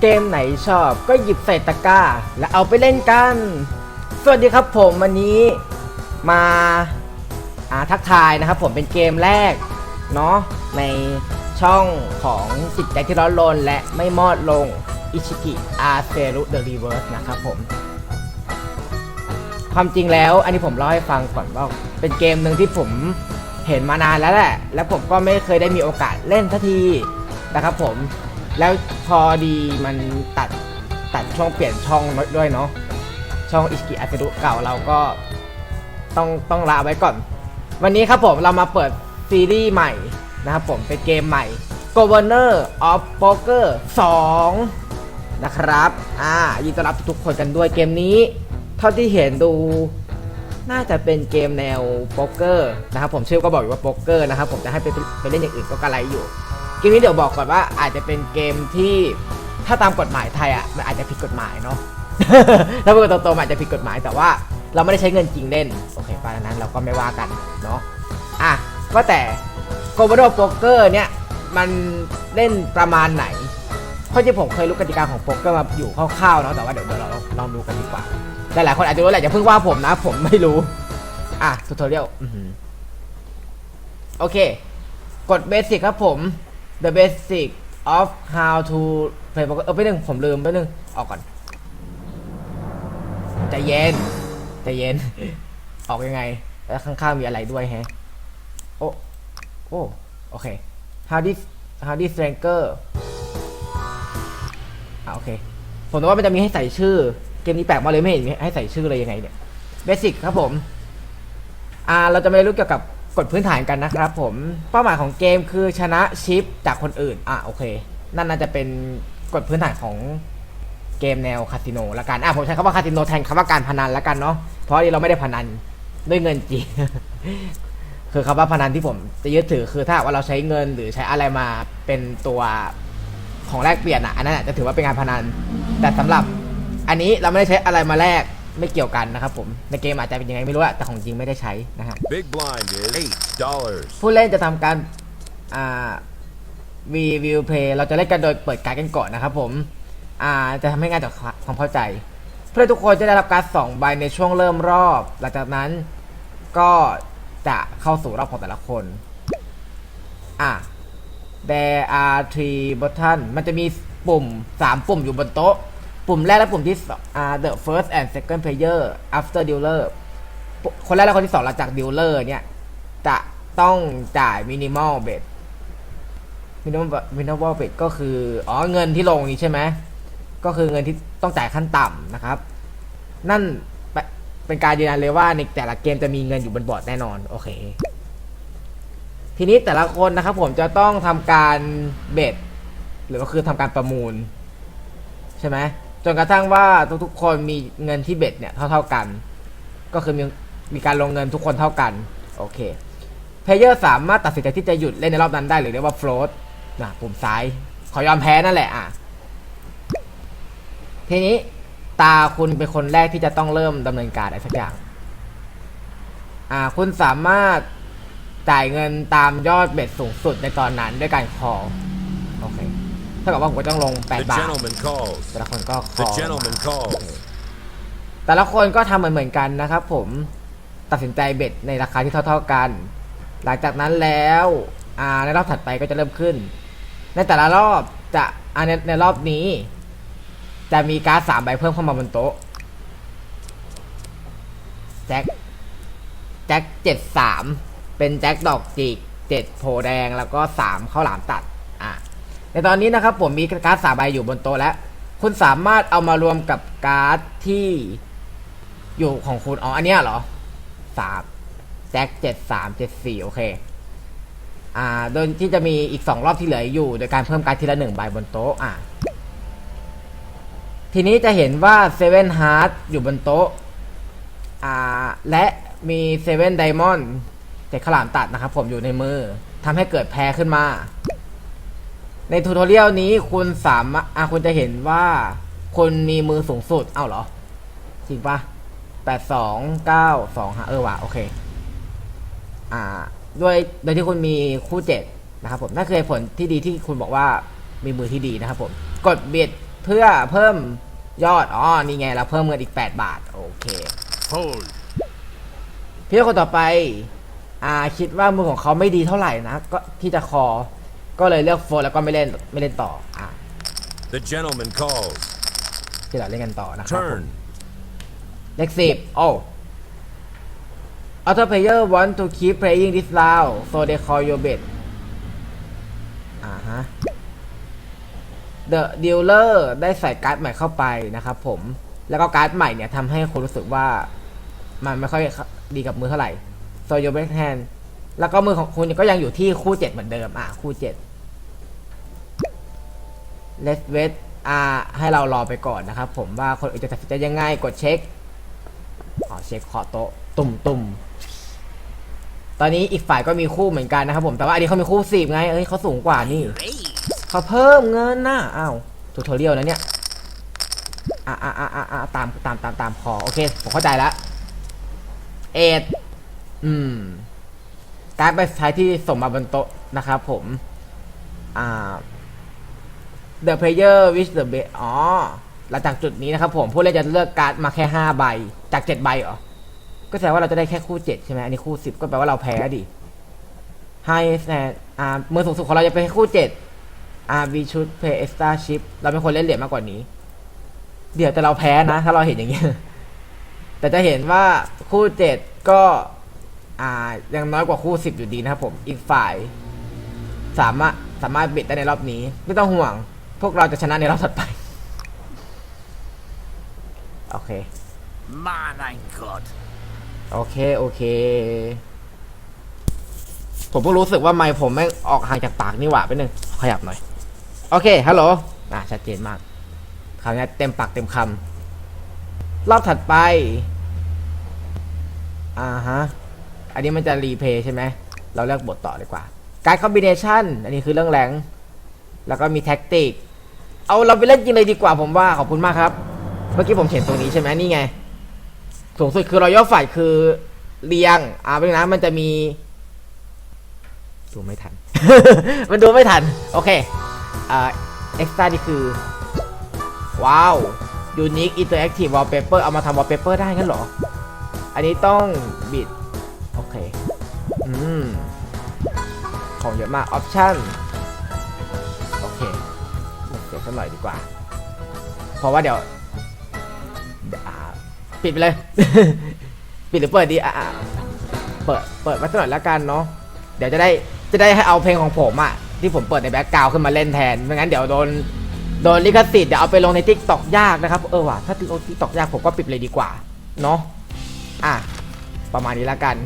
เกมไหนชอบก็หยิบใส่ตะกร้า แล้วเอาไปเล่นกัน สวัสดีครับผมวันนี้มาอาทักทายนะครับผมเป็นเกมแรกเนาะในช่องของจิตใจที่ร้อนรนและไม่มอดลงอิชิกิอาเซรุเดอะรีเวิร์สนะครับผม ความจริงแล้วอันนี้ผมเล่าให้ฟังก่อนว่าเป็นเกมหนึ่งที่ผมเห็นมานานแล้วแหละ แล้วผมก็ไม่เคยได้มีโอกาสเล่นสักทีนะครับผม แล้วพอดีมันตัดตัดช่องเปลี่ยนช่องด้วยเนาะช่องอิสกิอาเซรุเก่าเราก็ต้องต้องลาไว้ก่อน วันนี้ครับผมเรามาเปิดซีรีส์ใหม่นะครับผมเป็นเกมใหม่ Governor of Poker 2 นะครับ อ่ายินดีต้อนรับทุกคนกันด้วยเกมนี้ เท่าที่เห็นดูน่าจะเป็นเกมแนวโป๊กเกอร์นะครับผมชื่อก็บอกอยู่ว่าโป๊กเกอร์นะครับผมจะให้ไปไปเล่นอย่างอื่นก็กระไรอยู่ เกมนี้เดี๋ยวบอกก่อนว่าอาจจะเป็นเกมที่ถ้าตามกฎหมายไทยอะมันอาจจะผิดกฎหมายเนาะ ถ้าพูดตรงๆอาจจะผิดกฎหมายแต่ว่าเราไม่ได้ใช้เงินจริงเล่น โอเคป่ะดังนั้นเราก็ไม่ว่ากันเนาะอะก็แต่โกลบอลโป๊กเกอร์เนี่ยมันเล่นประมาณไหนเพราะที่ผมเคยรู้กติกาของโป๊กเกอร์มาอยู่คร่าวๆเนาะแต่ว่าเดี๋ยวเดี๋ยวเราลองดูกันดีกว่าแต่หลายคนอาจจะรู้แหละอย่าเพิ่งว่าผมนะ ผมไม่รู้ อะทูทอเรียลโอเค กดเบสิกครับผม the basic of how to play poker เออไปหนึ่งผมลืมไปหนึ่งออกก่อนใจเย็นใจเย็น ออกยังไง แล้วข้างๆมีอะไรด้วยแฮะ โอ้ โอ้ โอเค how this how this stranger อ่าโอเค ผมว่ามันจะมีให้ใส่ชื่อ เกมนี้แปลกมากเลยไม่เห็นให้ใส่ชื่อเลยยังไงเนี่ยเบสิกครับผม อ่า เราจะไม่รู้เกี่ยวกับ กฎพื้นฐานกันนะครับผมเป้าหมายของเกมคือชนะชิปจากคนอื่น อะโอเค นั่นน่าจะเป็นกฎพื้นฐานของเกมแนวคาสิโนละกันอะผมใช้คำว่าคาสิโนแทนคำว่าการพนันละกันเนาะเพราะเราไม่ได้พนันด้วยเงินจริง คือคำว่าพนันที่ผมจะยึดถือคือถ้าว่าเราใช้เงินหรือใช้อะไรมาเป็นตัวของแลกเปลี่ยนอะอันนั้นจจะถือว่าเป็นการพนัน แต่สำหรับอันนี้เราไม่ได้ใช้อะไรมาแลก ไม่เกี่ยวกันนะครับผม ในเกมอาจจะเป็นยังไงไม่รู้อะแต่ของจริงไม่ได้ใช้นะฮะ Big blind is eight dollars. ผู้เล่นจะทำการอ่าวีวิวเพย์เราจะเล่นกันโดยเปิดการ์ดกันก่อนนะครับผมอ่าจะทำให้งานจากความเข้าใจ เพื่อทุกคนจะได้รับการ์ดสองใบในช่วงเริ่มรอบ หลังจากนั้นก็จะเข้าสู่รอบของแต่ละคนอะ there are three button มันจะมีปุ่ม 3 ปุ่มอยู่บนโต๊ะ ปุ่มแรกและปุ่มที่สองอ่า the first and second player after dealer คนแรกและคนที่สองหลังจาก dealer เนี่ย จะต้องจ่าย minimal bet minimal minimal bet ก็คือ อ๋อ เงินที่ลงนี้ใช่ไหม ก็คือเงินที่ต้องจ่ายขั้นต่ำนะครับ นั่นเปเป็นการยืนยันเลยว่าในแต่ละเกมจะมีเงินอยู่บนบอร์ดแน่นอน โอเค ทีนี้แต่ละคนนะครับผมจะต้องทำการเบ็ดหรือก็คือทำการประมูล ใช่ไหม จนกระทั่งว่าทุกๆคนมีเงินที่เบ็ดเนี่ยเท่าๆกัน ก็คือมีมีการลงเงินทุกคนเท่ากันโอเคเพลเยอร์สามารถตัดสินใจที่จะหยุดเล่นในรอบนั้นได้หรือเรียกว่า float นะปุ่มซ้ายขอยอมแพ้นั่นแหละอะทีนี้ตาคุณเป็นคนแรกที่จะต้องเริ่มดำเนินการอะไรสักอย่างอ่าคุณสามารถจ่ายเงินตามยอดเบ็ดสูงสุดในตอนนั้นด้วยการคอ ท่ากับว่าผมก็ต้องลง The 8บาท gentleman calls. แต่ละคนก็ค The อ gentleman calls. แต่ละคนก็ทำเหมือนเหมือนๆกันนะครับ ผมตัดสินใจเบ็ดในราคาที่เท่า ๆกัน หลังจากนั้นแล้วอ่าในรอบถัดไปก็จะเริ่มขึ้น ในแต่ละรอบจะอ่าในในรอบนี้ จะมีการ์ดสามใบเพิ่มเข้ามาบนโต๊ะแจ็คแจ็คเจ็ดสามเป็นแจ็คดอกจิกเจ็ดโพแดงแล้วก็สามข้าวหลามตัดอะใน ตอนนี้นะครับผมมีการ์ดสามใบอยู่บนโต๊ะแล้ว คุณสามารถเอามารวมกับการ์ดที่อยู่ของคุณอ๋ออันเนี้ยเหรอสามแจ็คเจ็ดสามเจ็ดสี่โอเค อ่า โดยที่จะมีอีกสองรอบที่เหลืออยู่ โดยการเพิ่มการ์ดทีละหนึ่งใบบนโต๊ะอะทีนี้จะเห็นว่าเซเว่นฮาร์ดอยู่บนโต๊ะอ่าและมีเซเว่นไดมอนด์เจ็ดขลามตัดนะครับผมอยู่ในมือทำให้เกิดแพ้ขึ้นมา ในทูทอเรียลนี้คุณสามารถอะคุณจะเห็นว่าคุณมีมือสูงสุด เอ้าเหรอ จริงปะแปดสองเก้าสองห้าเออว่ะโอเค อ่า ด้วยโดยที่คุณมีคู่เจ็ดนะครับผมนั่นคือเหตุผลที่ดีที่คุณบอกว่ามีมือที่ดีนะครับผม กดเบียดเพื่อเพิ่มยอด อ๋อ นี่ไงเราเพิ่มเงินอีก 8 บาท โอเค Hold. พี่คนต่อไป อ่า คิดว่ามือของเขาไม่ดีเท่าไหร่นะ ก็ที่จะคอ ก็เลยเลือกโฟนแล้วก็ไม่เล่นไม่เล่นต่ออ่า The gentleman calls. ที่เราเล่นกันต่อนะครับผม Turn. เลขสิบโอ้ Other player want to keep playing this round so they call your bet อ่าฮะ The dealer ได้ใส่การ์ดใหม่เข้าไปนะครับผม แล้วก็การ์ดใหม่เนี่ยทำให้คุณรู้สึกว่า มันไม่ค่อยดีกับมือเท่าไหร่ so your back hand แล้วก็มือของคุณก็ยังอยู่ที่คู่เจ็ดเหมือนเดิม อะ คู่เจ็ด Let's wait อ่าให้เรารอไปก่อนนะครับผมว่าคนอื่นจะตัดสินใจยังไงกดเช็คอ๋อเช็คเคาะโต๊ะตุ่มตุ่มตอนนี้อีกฝ่ายก็มีคู่เหมือนกันนะครับผมแต่ว่าอันนี้เขามีคู่สิบไงเอ้ยเขาสูงกว่านี่เขาเพิ่มเงินนะอ้าวทูทอเรียลนะเนี่ยอ่าอ่าอ่าอ่ตามตามตามตามคอโอเคผมเข้าใจแล้วเอ็ดอืมการดใบสุดท้ที่ส่งมาบนโต๊ะนะครับผม อ่า The player wish the best อ๋อ หลังจากจุดนี้นะครับผมผู้เล่นจะเลือกการ์ดมาแค่ 5 ใบ จาก 7 ใบเหรอ ก็แสดงว่าเราจะได้แค่คู่ 7 ใช่ไหมอันนี้คู่ 10 ก็แปลว่าเราแพ้ดิ High stand อ่ามือสูงสุดของเราจะเป็นค่คู่7อ่า we should play extra chip เราเป็นคนเล่นเหรียญมากกว่านี้ เดี๋ยวแต่เราแพ้นะ ถ้าเราเห็นอย่างเงี้ย แต่จะเห็นว่าคู่ 7 ก็อ่ายังน้อยกว่าคู่ 10 อยู่ดีนะครับผม อีกฝ่าย สามารถสามารถบิดได้ในรอบนี้ ไม่ต้องห่วง พวกเราจะชนะในรอบถัดไป โอเค Man, I'm good. โอเค โอเค ผมเพิ่งรู้สึกว่าไมค์ผมแม่งออกห่างจากปากนี่หว่าไปหนึ่งขยับหน่อย โอเค ฮัลโหลอะชัดเจนมากคราวนี้เต็มปากเต็มคำรอบถัดไป อ่าฮะ อันนี้มันจะรีเพย์ใช่ไหม เราเลือกบทต่อดีกว่า การคอมบิเนชันอันนี้คือเรื่องแรง แล้วก็มีแท็กติก เอาเราไปเล่นจริงเลยดีกว่าผมว่าขอบคุณมากครับ เมื่อกี้ผมเห็นตรงนี้ใช่ไหมนี่ไง สูงสุดคือรอยย่อฝ่ายคือเรียง อ่าเพราะฉะนั้นมันจะมี ดูไม่ทัน มันดูไม่ทัน โอเค อ่าเอ็กซ์ตร้านี่คือ ว้าว Unique Interactive Wallpaper เอามาทำ Wallpaper ได้งั้นเหรอ อันนี้ต้องบิด โอเค อืม ของเยอะมาก Option โอเคเดี๋ยว สักหน่อยดีกว่า เพราะว่าเดี๋ยวปิดไปเลย ปิดหรือเปิดดีอะอะเปิดเปิดไว้สักหน่อยแล้วกันเนาะเดี๋ยวจะได้จะได้ให้เอาเพลงของผมอะที่ผมเปิดในแบ็กกราวขึ้นมาเล่นแทนไม่งั้นเดี๋ยวโดนโดนลิขสิทธิ์เดี๋ยวเอาไปลงในทิกตอกยากนะครับเออว่ะถ้าลงทิกตอกยากผมก็ปิดเลยดีกว่าเนาะอะประมาณนี้แล้วกัน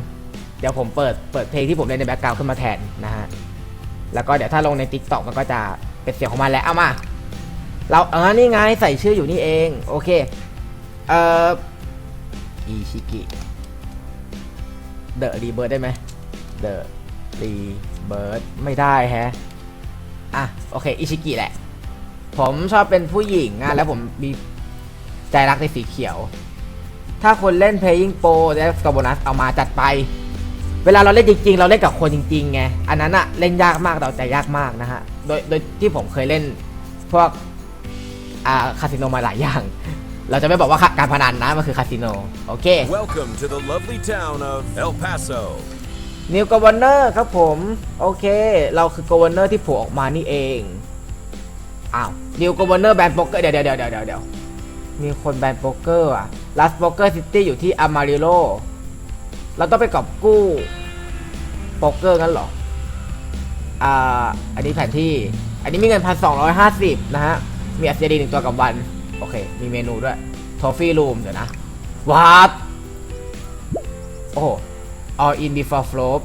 เดี๋ยวผมเปิดเปิดเพลงที่ผมเล่นในแบ็กกราวขึ้นมาแทนนะฮะแล้วก็เดี๋ยวถ้าลงในทิกตอกมันก็จะเป็นเสียงของมันแล้วเอามา เราเออนี่ไงใส่ชื่ออยู่นี่เอง โอเค เอ่ออิชิกิเดอะรีเบิร์ดได้ไหมเดอะรีเบิร์ดไม่ได้แฮะ อะ โอเค อิชิกิแหละ ผมชอบเป็นผู้หญิงอะ แล้วผมมีใจรักในสีเขียว ถ้าคนเล่น Playing Pro ได้สกอร์โบนัสเอามาจัดไป เวลาเราเล่นจริง ๆ เราเล่นกับคนจริงๆไง อันนั้นอะเล่นยากมากแต่เอาใจยากมากนะฮะ โดยโดยที่ผมเคยเล่นพวก อ่าคาสิโนมาหลายอย่าง เราจะไม่บอกว่าการพนันนะ มันคือคาสิโน โอเค Welcome to the lovely town of El Paso. นิวก v ว r เนอร์ครับผม โอเค เราคือก v ว r เนอร์ที่โผล่ออกมานี่เอง อ้าว นิวก v ว r เนอร์แบนโป๊กเกอร์เดี๋ยวเดี๋ยวเดี๋ยวเดี๋ยวเดี๋ยวมีคนแบนโป๊กเกอร์อะลัสโป๊กเกอร์ซิตี้อยู่ที่อามาริโลเราต้องไปกอบกู้โป๊กเกอร์งั้นเหรอ อ่า อันนี้แผนที่ อันนี้มีเงินพันสองร้อยห้าสิบนะฮะ มีอัศดีหนึ่งตัวกับวัน โอเค มีเมนูด้วยทอฟฟี่รูมเดี๋ยวนะวาดโอ้โห all in before flop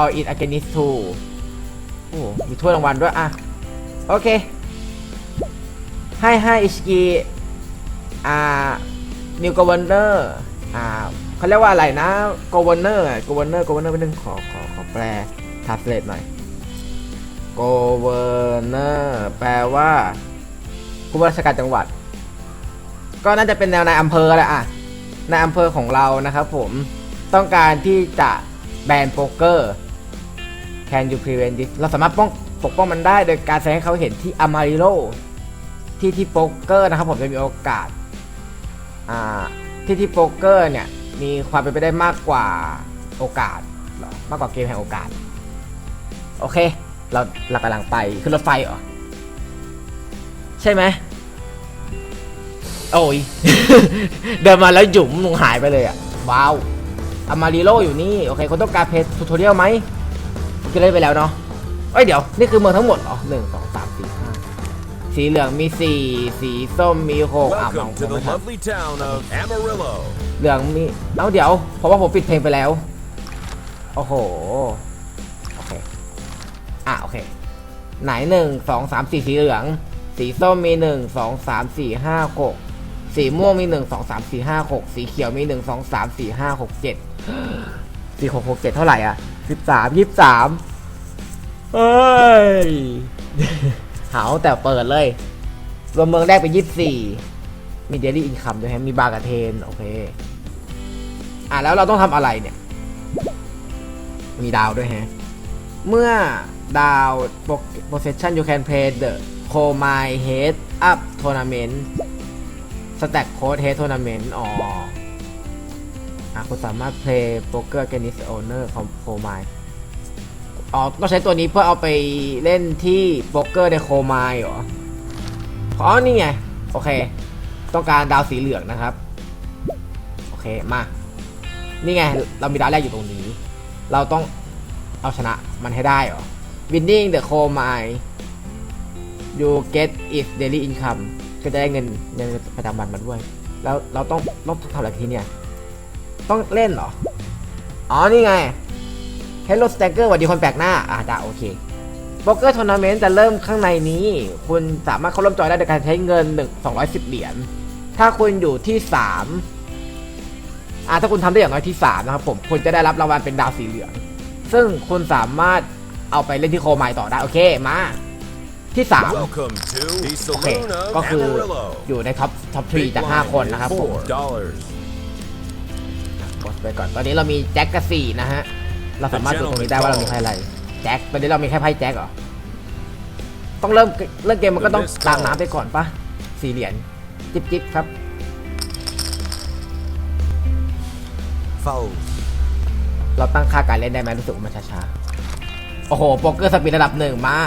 all in against two โอ้ มีถ้วยรางวัลด้วย อะ โอเค ให้ให้อิชกิอ่า new governor อ่าเขาเรียกว่าอะไรนะ governor อะ governor governor เป็นหนึ่งขอขอขอแปล translate หน่อย governor แปลว่า ผู้ว่าราชการจังหวัด ก็น่าจะเป็นแนวนายอำเภอแหละอะนายอำเภอของเรานะครับผมต้องการที่จะแบนโป๊กเกอร์ Can you prevent this เราสามารถป้องปกป้องมันได้โดยการแสดงให้เขาเห็นที่อามาริโ o ที่ที่โป๊กเกอร์นะครับผมจะมีโอกาสอ่าที่ที่โป๊กเกอร์เนี่ยมีความเป็นไปได้มากกว่าโอกาสหรอมากกว่าเกมแห่งโอกาส โอเค เราเรากำลังไปขึ้นรถไฟเหรอ ใช่ไหมโอ้ย เดินมาแล้วหยุมลงหายไปเลยอะ ว้าวอามาริโลอยู่นี่ โอเคคนต้องการเพจทูทอเรียลไหมก็เล่นไปแล้วเนาะเอ้ยเดี๋ยว นี่คือเมืองทั้งหมดเหรอหนึ่งสองสามสี่ห้าสีเหลืองมีสี่สีส้มมีหกอะมอง Welcome to ไม่ the ทัน lovely town of Amarillo. เหลืองมี เอ้าเดี๋ยว เพราะว่าผมปิดเพลงไปแล้ว โอ้โห โอเค อะ โอเค ไหนหนึ่งสองสามสี่สีเหลือง สีส้มมีหนึ่งสองสามสี่ห้าหกสีม่วงมีหนึ่งสองสามสี่ห้าหกสีเขียวมีหนึ่งสองสามสี่ห้าหกเจ็ดสี่หกหกเจ็ดเท่าไหร่อะสิบสามยี่สิบสามเฮ้ยหาวแต่เปิดเลยรวมเมืองแรกเป็นยี่สิบสี่มีเดลี่อินคัมด้วยฮะมีบาร์กาเทน โอเค อะแล้วเราต้องทำอะไรเนี่ย มีดาวด้วยฮะ เมื่อดาว possession you can play the c o m i head up tournament stack code head tournament อ๋ออะคุณสามารถ play poker against the owner ของ c o m i อ๋อต้องใช้ตัวนี้เพื่อเอาไปเล่นที่โป๊กเกอร์ในโคมายเหรออ๋อนี่ไง โอเค ต้องการดาวสีเหลืองนะครับ โอเค มา นี่ไง เรามีดาวแรกอยู่ตรงนี้ เราต้องเอาชนะมันให้ได้เหรอ winning the coal mine you get its daily income ก็จะได้เงินเงินประจำวันมาด้วย แล้วเราต้องต้องทำอะไรทีเนี่ย ต้องเล่นเหรอ อ๋อ นี่ไง Hello Stacker สวัสดีคนแปลกหน้า อะจ้าโอเคโป๊กเกอร์ทัวร์นาเมนต์จะเริ่มข้างในนี้ คุณสามารถเข้าร่วมจอยได้โดยการใช้เงิน1 210 เหรียญ ถ้าคุณอยู่ที่ 3 อ่าถ้าคุณทำได้อย่างน้อยที่ 3 นะครับผม คุณจะได้รับรางวัลเป็นดาวสีเหลือง ซึ่งคุณสามารถเอาไปเล่นที่โคไมล์ต่อได้ โอเค มา ที่3 Welcome to the โอเค saloon of ก็คือ Amarillo. อยู่ในท็อปท็อปทรี Big จาก blind 5คน is นะครับผม Four dollars. กดไปก่อน ตอนนี้เรามีแจ็คกับสี่นะฮะ เราสามารถดูตรงนี้ได้ว่าเรามีใครอะไรแจ็คตอนนี้เรามีแค่ไพ่แจ็คเหรอ ต้องเริ่มเริ่มเกมมันก็ต้องตามน้ำไปก่อนปะสี่เหรียญจิบจิบครับ Fold. เราตั้งค่าการเล่นได้ไหมรู้สึกว่ามันช้าๆ โอ้โห โป๊กเกอร์สปีดระดับหนึ่งมา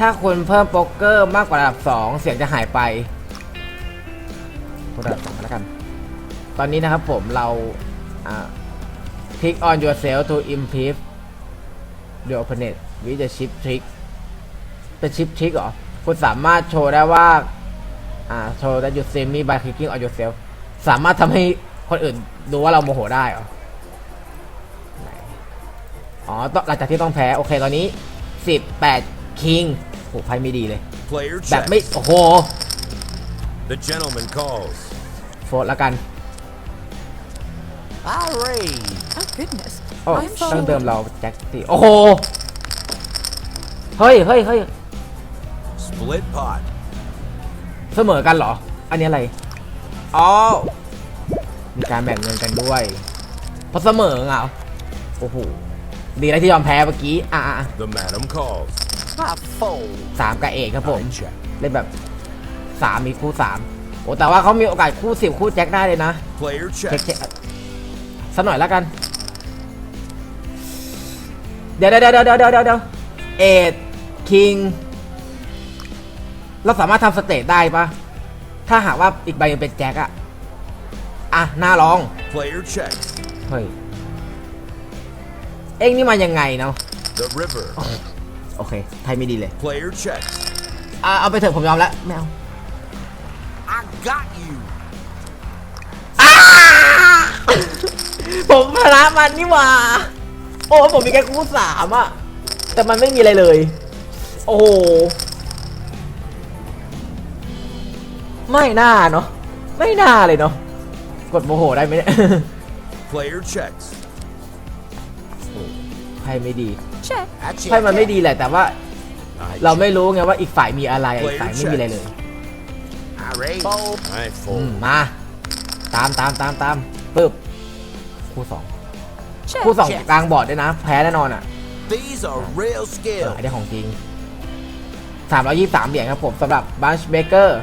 ถ้าคุณเพิ่มโป๊กเกอร์มากกว่าระดับสองเสียงจะหายไปดระดับสองแล้วกัน ตอนนี้นะครับผมเราอ่า click on yourself to improve your opponent with the chip trick เป็นชิปทริกเหรอ คุณสามารถโชว์ได้ว่าอ่าโชว์ that you see me by clicking on yourself สามารถทำให้คนอื่นดูว่าเราโมโหได้เหรออ๋อต้องหลังจากที่ต้องแพ้ โอเค ตอนนี้ 18 คิงโหไพ่ไม่ดีเลย Player แบบ check. ไม่ โอ้โห The gentleman calls. โฟร์แล้วกัน I raise. Oh goodness. โอ้ I'm ตั้ง fold. เดิมเราแจ็คตีโอ้โห เฮ้ยเฮ้ยเฮ้ย Split pot. เสมอกันเหรอ อันนี้อะไร อ๋อ มีการแบ่งเงินกันด้วย เพราะเสมอเหรอโอ้โห ดีแล้วที่ยอมแพ้เมื่อกี้ อะอะอะ The madam calls. I fold. สามกับเอกครับผม I check. เล่นแบบสามมีคู่สามโอ้แต่ว่าเขามีโอกาสคู่สิบคู่แจ็คได้เลยนะ Player เช็ค check. เช็คสักหน่อยแล้วกัน เดี๋ยวเดี๋ยวเดี๋ยวเดี๋ยวเดี๋ยวเดี๋ยวเอ็ดคิงเราสามารถทำสเตตได้ปะถ้าหากว่าอีกใบยังเป็นแจ็คอะอะน่าลอง Player check. เฮ้ยเอ็งนี่มายังไงเนาะ The river. โอเค ไทยไม่ดีเลย Player check. อะเอาไปเถอะผมยอมแล้วไม่เอา I got you. ผมพละมันนี่หว่า โอ้ผมมีแค่คู่สามอะแต่มันไม่มีอะไรเลย โอ้โหไม่น่าเนาะไม่น่าเลยเนาะกดโมโหได้ไหมเนี่ย Player checks. ไพ่ไม่ดี Check. I check. ไพ่มันไม่ดีแหละ แต่ว่า I เรา check. ไม่รู้ไงว่าอีกฝ่ายมีอะไรอีกฝ่ายไม่มีอะไรเลย I raise. Fold. I อืม fold. มา ตามตามตามตามปึ๊บคู่สอง Check. คู่สอง check กลางบอร์ดด้วยนะ แพ้แน่นอนอะ These are real เออ skills. ไอ้ได้ของจริง 323 เหรียญครับผมสำหรับบันช์เบเกอร์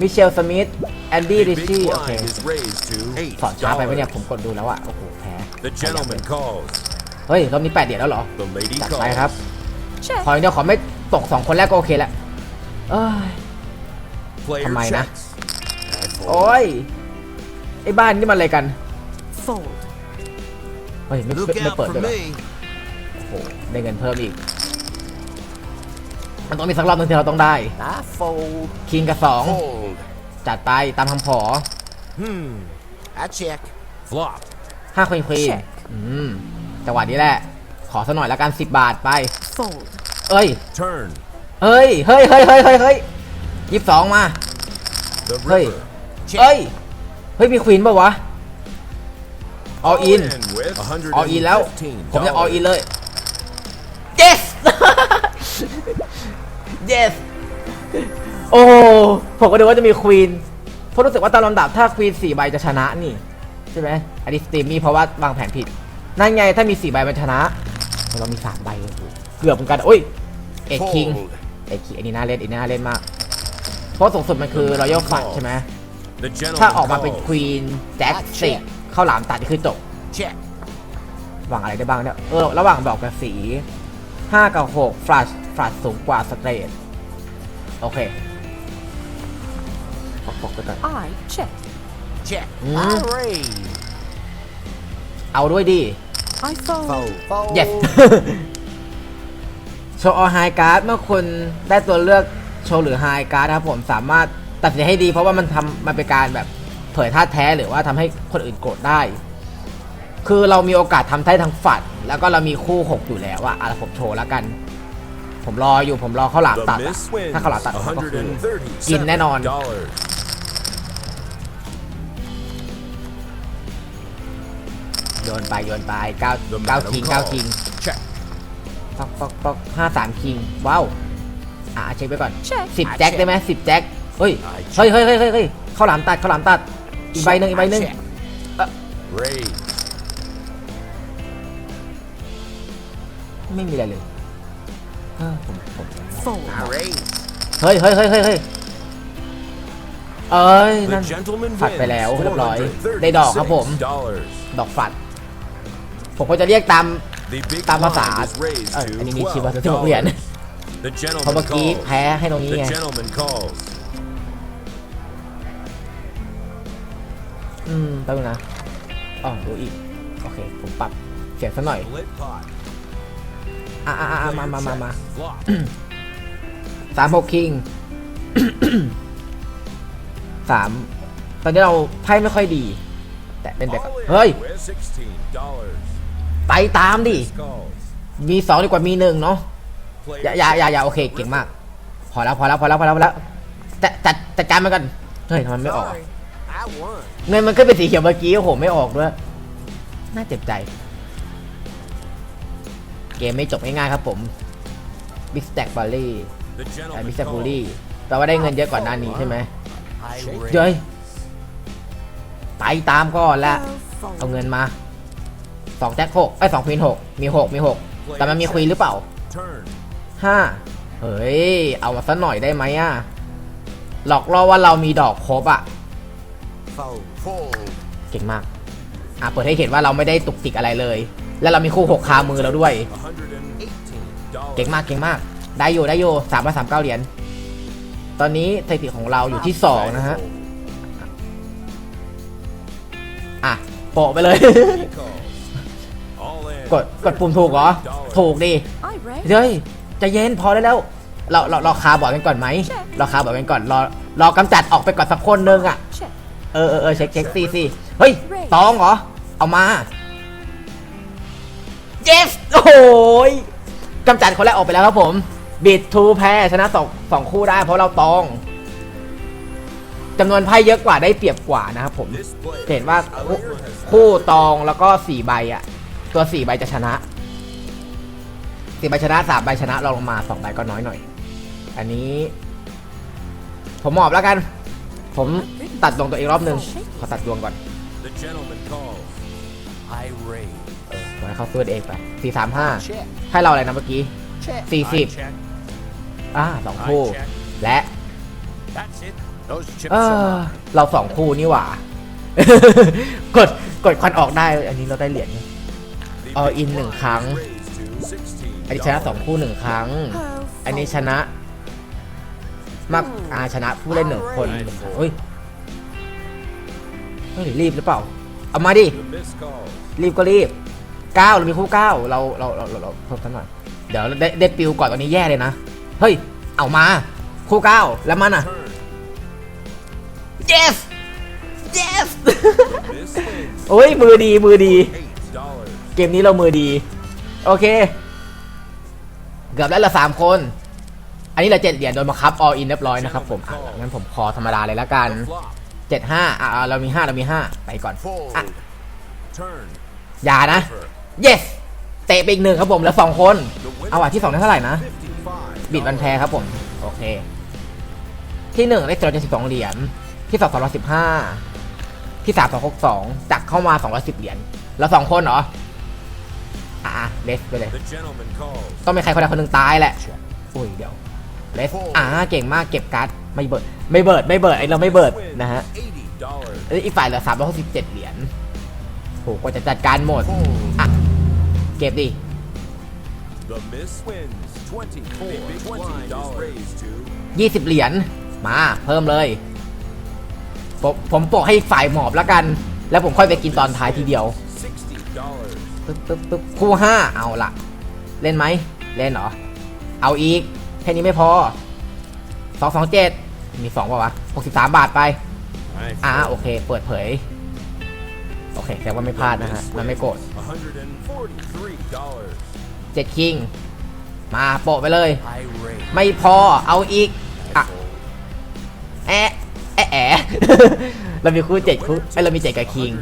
มิเชลสมิธแอนดี้ The ดิชี่ big โอเค blind is raised to สอนช้าไปไหมเนี่ย $8. ผมกดดูแล้วอะโอ้โห แพ้ The gentleman calls. เฮ้ยรอบนี้8เหรียญแล้วเหรอ The lady จัดไปครับ calls. เช็คขออย่างเดียวขอไม่ตก2คนแรกก็โอเคแล้วเอ้ย Player Am I na? checks. โอ้ยไอ้บ้านนี่มันอะไรกัน fold เฮ้ยไม่ Look ไม่ out เปิด for ด้วยเหรอ me. โอ้โหได้เงินเพิ่มอีก มันต้องมีสักรอบหนึงที่เราต้องได้ I fold. คิงกับสอง Fold. จัดไปตามคำขอ Hmm. I check. Flop. ห้าควีนควีน Check อืม จังหวะนี้แหละ ขอสักหน่อยละกันสิบบาทไป fold เอ้ย Turn. เฮ้ย เฮ้ย เฮ้ย เฮ้ย เฮ้ยเฮ้ยยี่สิบสองมา The Hey. river. เอ้ย เฮ้ย มีควีนป่าวะ all in with all in แล้ว $115. ผมจะ all in เลย yes yes โอ้ผมก็ดูว่าจะมีควีน เพราะรู้สึกว่าตามลำดับถ้าควีนสี่ใบจะชนะนี่ ใช่ไหมอันนี้สตรีมมี่เพราะว่าวางแผนผิด นั่นไงถ้ามีสี่ใบมันชนะแต่เรามีสามใบโอ้โหเกือบเหมือนกันโอ้ยเอ็ดคิง Fold. เอ็ดคิงอันนี้น่าเล่นอันนี้น่าเล่นมาก เพราะสูงสุดมันคือรอยัลฟันใช่ไหม The gentleman ถ้าออกมาเป็น calls. ควีนแจ็คสิเข้าหลามตัดนี่คือจบ Check. หวังอะไรได้บ้างเนี่ยเออระหว่างดอกกับสี5กับ6ฟลัชฟลัชสูงกว่าสเตรทโอเคปอกปอกไปก่อน I check Check. Hmm. I raise. เอาด้วยดิ I fold Fold. Fold. yes โชว์ออไฮการ์ดเมื่อคุณได้ตัวเลือกโชว์หรือไฮการ์ดนะครับผมสามารถตัดสินใจให้ดี เพราะว่ามันทำมันเป็นการแบบเผยท่าแท้หรือว่าทำให้คนอื่นโกรธได้ คือเรามีโอกาสทำได้ทั้งฝัดแล้วก็เรามีคู่6อยู่แล้วอะอะผมโชว์แล้วกัน ผมรออยู่ผมรอข้าวหลาม The ตัดอะ miss wins ถ้าข้าวหลามตัดผมก็คือ $137. กินแน่นอนโยนไปโยนไปเก้า The เก้า madam คิงเก้า calls. คิง Check. ป๊อกป๊อกป๊อกห้าสามคิงว้าวอะเช็คไปก่อน Check สิบแจ็คได้ไหมสิบแจ็คเฮ้ย I เฮ้ยเฮ้ยเฮ้ยเฮ้ยเฮ้ยข้าวหลามตัดข้าวหลามตัด อีกใบหนึ่งอีกใบหนึ่ง Check. Raise. ไม่มีอะไรเลยเออผมผม fold I raise. เฮ้ยเฮ้ยเฮ้ยเฮ้ยเฮ้ยเอ้ยนั่ The น gentleman ฝัดไปแล้ว wins เรียบร้อย ได้ดอกครับผม $436. ดอกฝัด ผมก็จะเรียกตาม The big ตามภาษา blind is raised เออ to อันนี้นี่คิดว่าจะผมเรียน $12. The เพราะ gentleman เมื่อกี้ calls. แพ้ให้ตรงนี้ The ไง gentleman calls. อืมแป๊บนึงนะอ๋อดูอีก โอเค ผมปรับเสียงซะหน่อย Split pot. อะอะอะมามามามา Flop. สามหกคิงสามตอนนี้เราไพ่ไม่ค่อยดี แต่เป็นแบบ All in เฮ้ย with $16. ไปตามดิ This calls. มีสองดีกว่ามีหนึ่งเนาะ Player อย่าอย่าอย่าอย่าโอเคเก่งมาก พอแล้วพอแล้วพอแล้วพอแล้วพอแล้วจัดจัดจัดการมันกัน เฮ้ยทำไมไม่ออก Sorry. I won. เงินมันขึ้นเป็นสีเขียวเมื่อกี้โอ้โหไม่ออกด้วย น่าเจ็บใจ เกมไม่จบง่ายๆครับผม Big Stack b a l l y The ไอ้ gentleman Big Stack Bully calls. แปลว่าได้เงินเยอะกว่าหน้านี้ใช่ไหม I raise. เย้ยไปตามก่อนละ fold เอาเงินมา สองแจ็คหกไอ้สองควีนหกมีหกมีหกแต่มันมีควีนหรือเปล่าห้าเฮ้ย เอามาสักหน่อยได้ไหมอะ หลอกล่อว่าเรามีดอกครบอะเก่งมาก อะ เปิดให้เห็นว่าเราไม่ได้ตุกติกอะไรเลย แล้วเรามีคู่หกคามือแล้วด้วย เก่งมากเก่งมาก ได้อยู่ได้อยู่สามร้อยสามเก้าเหรียญ ตอนนี้สถิติของเราอยู่ที่สองนะฮะ อะโปะไปเลย กดกดปุ่มถูกเหรอ ถูกดิเฮ้ยจะเย็นพอได้แล้ว เราเราเราคาบอร์ดกันก่อนไหมเราคาบอร์ดกันก่อนรอรอกำจัดออกไปก่อนสักคนนึงอะเออเออเออเช็คเช็คซีซีเฮ้ยตองเหรอ เอามา yes โอ้ยกำจัดคนแรกออกไปแล้วครับผมบิดทูแพ้ชนะสองสองคู่ได้เพราะเราตองจำนวนไพ่เยอะกว่าได้เปรียบกว่านะครับผมเห็นว่าคู่ตองแล้วก็สี่ใบอะ ตัวสี่ใบจะชนะสี่ใบชนะสามใบชนะเราลงมาสองใบก็น้อยหน่อย อันนี้ ผมหมอบแล้วกัน ผมตัดดวงตัวเองรอบหนึ่งขอตัดดวงก่อน The gentleman calls. I raise. เออขอให้เขาซื้อเองไปสี่สามห้า Check. ให้เราอะไรนะเมื่อกี้ Check. สี่สิบ I check. อ่าสองคู่ I check. และ That's it. Those chips เอ are อ mine. เราสองคู่นี่หว่า กดกดควันออกได้ อันนี้เราได้เหรียญ The All big in หนึ่งครั้ง อันนี้ชนะสองคู่หนึ่งครั้ง อันนี้ชนะ มากอาชนะผู้เล่นหนึ่งคนเฮ้ยเฮ้ยรีบหรือเปล่า เอามาดิ รีบก็รีบเก้าเรามีคู่เก้าเราเราเราเราเราเพิ่มสักหน่อย เดี๋ยวได้ได้ปิวก่อนตอนนี้แย่เลยนะ เฮ้ย เอามา คู่เก้าแล้วมันอะ yes yes โอ้ยมือดีมือดี เกมนี้เรามือดี โอเค เกือบแล้วละสามคน อันนี้เราเจ็ดเหรียญโดนบังคับ all in เรียบร้อยนะครับผมอะงั้นผมขอธรรมดาเลยละกัน The flop. เจ็ดห้าอะอะเรามีห้าเรามีห้าไปก่อน Fold. อะ Turn. อย่านะ Over. yes เตะไปอีกหนึ่งครับผมแล้วสองคน เอาอะที่สองได้เท่าไหร่นะ55บิดวันแพ้ครับผม โอเค ที่หนึ่งได้ตัวจะสิบสองเหรียญ ที่สองสองร้อยสิบห้าที่สามสองหกสองจักเข้ามาสองร้อยสิบเหรียญ แล้วสองคนเหรอ อะเลสไปเลย The gentleman calls. ต้องมีใครคนใดคนหนึ่งตายแหละอุ้ยเดี๋ยวเลสอ่าเก่งมากเก็บการ์ดไม่เบิร์ดไม่เบิร์ดไม่เบิร์ดไอเราไม่เบิร์ดนะฮะ80 dollars. เอ้ยอีกฝ่ายเหลือสามร้อยหกสิบเจ็ดเหรียญโหกว่าจะจัดการหมด Fold. อะเก็บดิ The miss wins 24. The big blind is raised to ยี่สิบเหรียญมาเพิ่มเลย ผมผมโปะให้อีกฝ่ายหมอบแล้วกัน แล้วผมค่อยไปกินตอนท้ายทีเดียว60 dollars. ปึ๊บปึ๊บปึ๊บคู่ห้าเอาละเล่นไหมเล่นเหรอ เอาอีก แค่นี้ไม่พอสองสองเจ็ดมีสองป่าวะหกสิบสามบาทไป อ่าโอเค เปิดเผย โอเค แต่ว่าไม่พลาดนะฮะ มันไม่โกรธเจ็ดคิง มาโปะไปเลย ไม่พอเอาอีก อะ แอะแอะแอะเรามีคู่เจ็ดคู่ไอเรามีเจ็ดกับคิง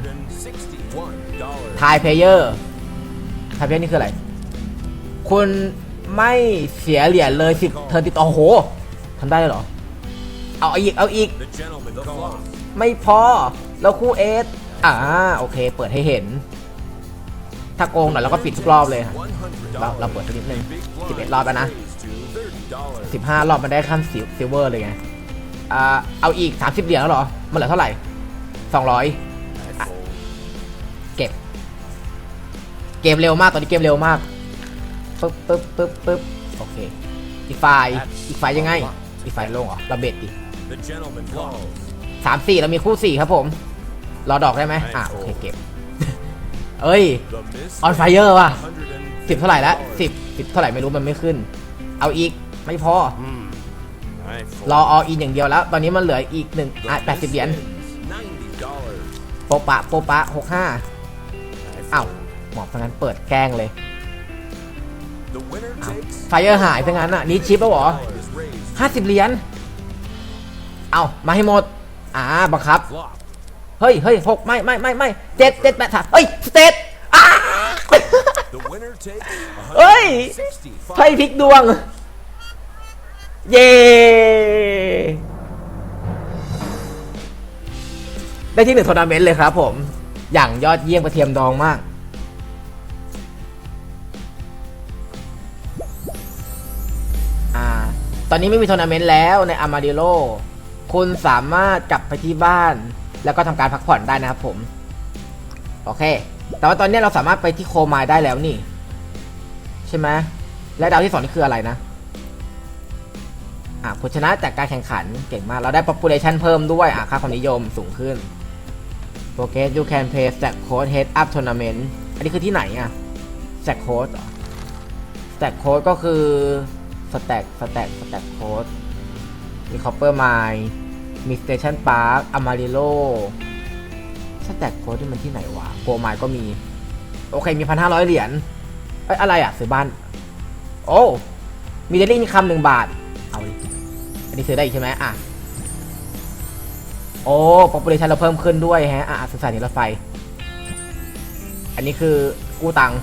ทายเพลเยอร์ ทำเช่นนี้คืออะไร คุณไม่เสียเหรียญเลยสิเธอติดต่อโหทำได้เหรอ เอาอีก เอาอีก ไม่พอ แล้วคู่เอสอ่า โอเค เปิดให้เห็น ถ้าโกงหน่อยเราก็ปิดทุกรอบเลย เราเราเปิดสักนิดนึง11 รอบแล้วนะ 15 รอบมันได้ขั้นซิลเวอร์เลยไง อ่า เอาอีก 30 เหรียญแล้วเหรอ มันเหลือเท่าไหร่ 200 เกมเร็วมากตอนนี้เกมเร็วมากปึ๊บปึ๊บปึ๊บปึ๊บโอเคอีกฝ่ายอีกฝ่ายยังไงอีกฝ่ายลงเหรอเราเบ็ดดิ The gentleman calls. สามสี่เรามีคู่สี่ครับผมรอดอกได้ไหมอะโอเคเก็บเอ้ย The miss On fire ว่ะ150สิบเท่าไหร่แล้วสิบสิบเท่าไหร่ไม่รู้มันไม่ขึ้น เอาอีกไม่พอ Hmm. I fold. รอออินอย่างเดียวแล้ว ตอนนี้มันเหลืออีกหนึ่งอะ The แปดสิบ miss เหรียญ wins $90. โปะปะโปะปะหกห้า I อ้าว fold. ห มอบซะงั้นเปิดแกล้งเลย The winner takes ไฟเออร์หายซะงั้นอะนี่ชิปแล้วเหรอ is raised ห้าสิบเหรียญ เอามาให้หมด อ่าบังคับ flop. เฮ้ยเฮ้ยหกไม่ไม่ไม่ไม่เจ็ดเจ็ดแปดสามเฮ้ยสเตทอ้า The winner takes เฮ้ย165ไพ่พลิกดวง เย้ได้ที่หนึ่งทัวร์นาเมนต์เลยครับผม อย่างยอดเยี่ยมกระเทียมดองมาก ตอนนี้ไม่มีทัวร์นาเมนต์แล้วในอามาดิโลคุณสามารถกลับไปที่บ้าน แล้วก็ทำการพักผ่อนได้นะครับผม โอเค แต่ว่าตอนนี้เราสามารถไปที่โคมายได้แล้วนี่ ใช่ไหมและดาวที่สองนี่คืออะไรนะอะผู้ชนะจากการแข่งขันเก่งมาก เราได้ population เพิ่มด้วยอะค่าความนิยมสูงขึ้น Progress you can play stack code head up tournament อันนี้คือที่ไหนอะ stack code เหรอ stack code ก็คือ stack stack stack code มี copper mine มี station park amarillo stack code ที่มันที่ไหนวะ go mine ก็มี โอเค มีพันห้าร้อยเหรียญเอ้ยอะไรอะซื้อบ้าน โอ้มีเดลี่มีคำหนึ่งบาท เอาดิอันนี้ซื้อได้อีกใช่ไหมอะ โอ้ population เราเพิ่มขึ้นด้วยแฮะ อะสื่อสารนีรถไฟ อันนี้คือกู้ตังค์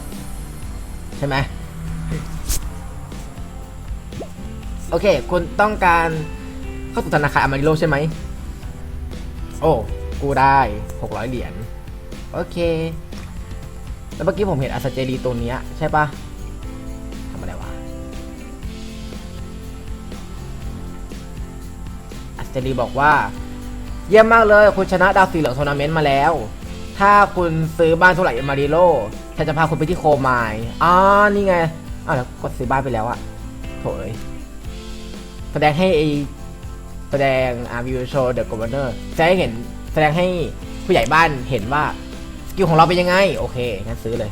ใช่ไหม อเค คุณต้องการเข้าสู่ธนาคารอเมริโลใช่ไหม โอ้ กูได้ 600 เหรียญ โอเค แล้วเมื่อกี้ผมเห็นอาซาเจรีตัวเนี้ยใช่ปะทำอะไรวะจรีบอกว่า เยี่ยมมากเลย คุณชนะดาวสีเหลืองทัวร์นาเมนต์มาแล้ว ถ้าคุณซื้อบ้านเท่าไหร่มาริโลฉันจะพาคุณไปที่โคมายอ๋อนี่ไงอ้าวแล้วกดซื้อบ้านไปแล้วอะโถย แสดงให้ไอแสดงอาวิวโชว์เดอะก v เนอร์แสดงให้เห็นแสดงให้ผู้ใหญ่บ้านเห็นว่าสกิลของเราเป็นยังไง โอเคงั้นซื้อเลย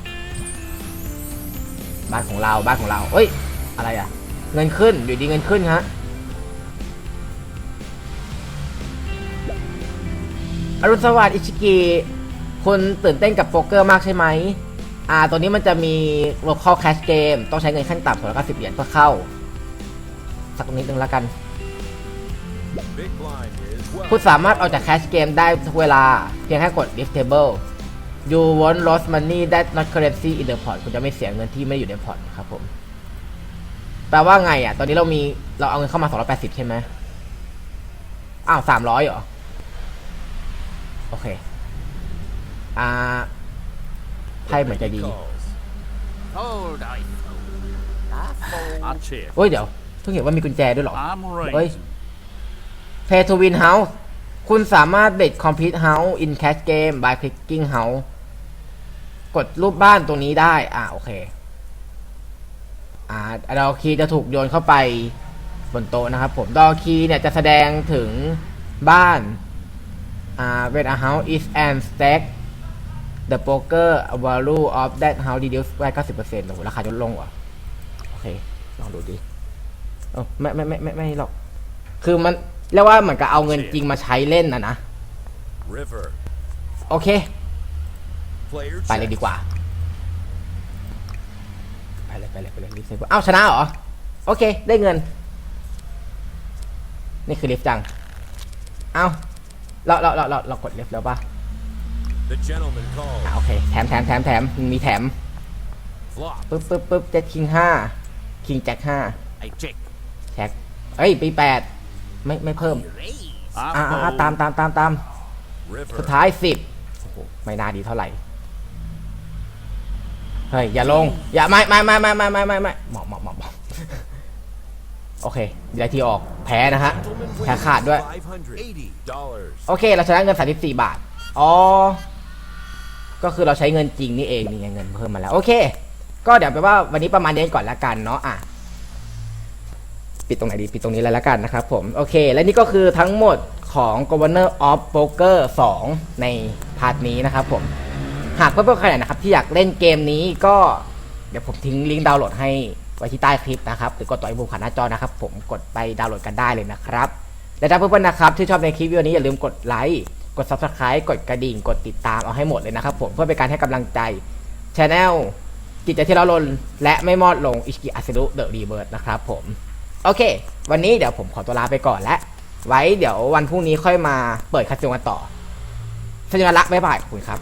บ้านของเราบ้านของเราเอ้ย อะไรอะเงินขึ้นอยู่ดีเงินขึ้นฮะอรุณสวัสดิ์อิชิกิคุณตื่นเต้นกับโป๊กเกอร์มากใช่ไหมอ่าตัวนี้มันจะมี local cash game ต้องใช้เงินขั้นต่ำสองร้อยเก้าสิบเหรียญเพื่อเข้า สักนิดนึงแล้วกัน Big blind is คุณสามารถออกจาก cash game ได้ทุกเวลา เพียงแค่กด lift table you won't lose money that not currency in the pot คุณจะไม่เสียเงินที่ไม่อยู่ในพอร์ตครับผม แปลว่าไงอะ ตอนนี้เรามีเราเอาเงินเข้ามา 280 ใช่ไหมอ้าว 300เหรอ โอเค อ่าไพ่เหมือนจะดี calls. Hold, I fold. I fold. I check. เฮ้ยเดี๋ยว เพิ่งเห็นว่ามีกุญแจด้วยเหรอ I'm เฮ้ย raising. Pay to win house คุณสามารถ bet complete house in cash game by clicking house กดรูปบ้านตรงนี้ได้ อ่าโอเค อ่าดอคีจะถูกโยนเข้าไปบนโต๊ะนะครับผมดอคีเนี่ยจะแสดงถึงบ้าน อ่า when a house is and stack the poker value of that house reduced by 90%โอ้โหราคาลดลงว่ะโอเค ลองดูดิ เออไม่ไม่ไม่ไม่ไม่หรอก คือมันเรียกว่าเหมือนกับเอาเงินจริงมาใช้เล่นนะนะ River. โอเค Player ไปเลย check. ดีกว่า ไปเลยไปเลยไปเลยลิฟต์อ้าวชนะเหรอ โอเค ได้เงิน นี่คือลิฟต์จัง เอ้าเราเราเราเราเรากดลิฟต์แล้วปะ The gentleman อ่า calls. โอเค แถมแถมแถมแถมมีแถม Flop. ปึ๊บปึ๊บปึ๊บเจ็ดคิงห้าคิงแจ็คห้า I check. แจ็คเอ้ยปีแปดไม่ไม่เพิ่ม Raise. อ่า I อ่าอ่า fold. ตามตามตามตาม River. สุดท้ายสิบโอ้โหไม่น่าดีเท่าไหร่เฮ้ยอย่าลง อย่าไม่ไม่ไม่ไม่ไม่ไม่ไม่ไม่หมอบหมอบหมอบหมอบโอเคเดี๋ยวทีออกแพ้นะฮะ Gentleman แพ้ wins ขาดด้วย580 dollars. โอเค เราชนะเงิน 34 บาท อ๋อ ก็คือเราใช้เงินจริงนี่เองนี่ไงเงินเพิ่มมาแล้ว โอเค ก็เดี๋ยวไปว่าวันนี้ประมาณนี้ก่อนละกันเนาะอะ ปิดตรงไหนดีปิดตรงนี้เลยละกันนะครับผมโอเค และนี่ก็คือทั้งหมดของ Governor of Poker 2 ในพาร์ทนี้นะครับผม หากเพื่อนๆใครนะครับที่อยากเล่นเกมนี้ก็เดี๋ยวผมทิ้งลิงก์ดาวน์โหลดให้ไว้ที่ใต้คลิปนะครับหรือกดตัวไอ้บูมผ่านหน้าจอนะครับ ผมกดไปดาวน์โหลดกันได้เลยนะครับ และถ้าเพื่อนๆนะครับที่ชอบในคลิปวิดีโอนี้อย่าลืมกดไลค์กด subscribe กดกระดิ่ง กดติดตามเอาให้หมดเลยนะครับผมเพื่อเป็นการให้กำลังใจช anel จิตใจที่เราลนและไม่มอดลงอิชิกิอาซิรุเดอะรีเบิร์นะครับผม โอเค วันนี้เดี๋ยวผมขอตัวลาไปก่อนและ ไว้เดี๋ยววันพรุ่งนี้ค่อยมาเปิดคาสิโนกันต่อสัญญาณละบ๊ายบายขอบคุณครับ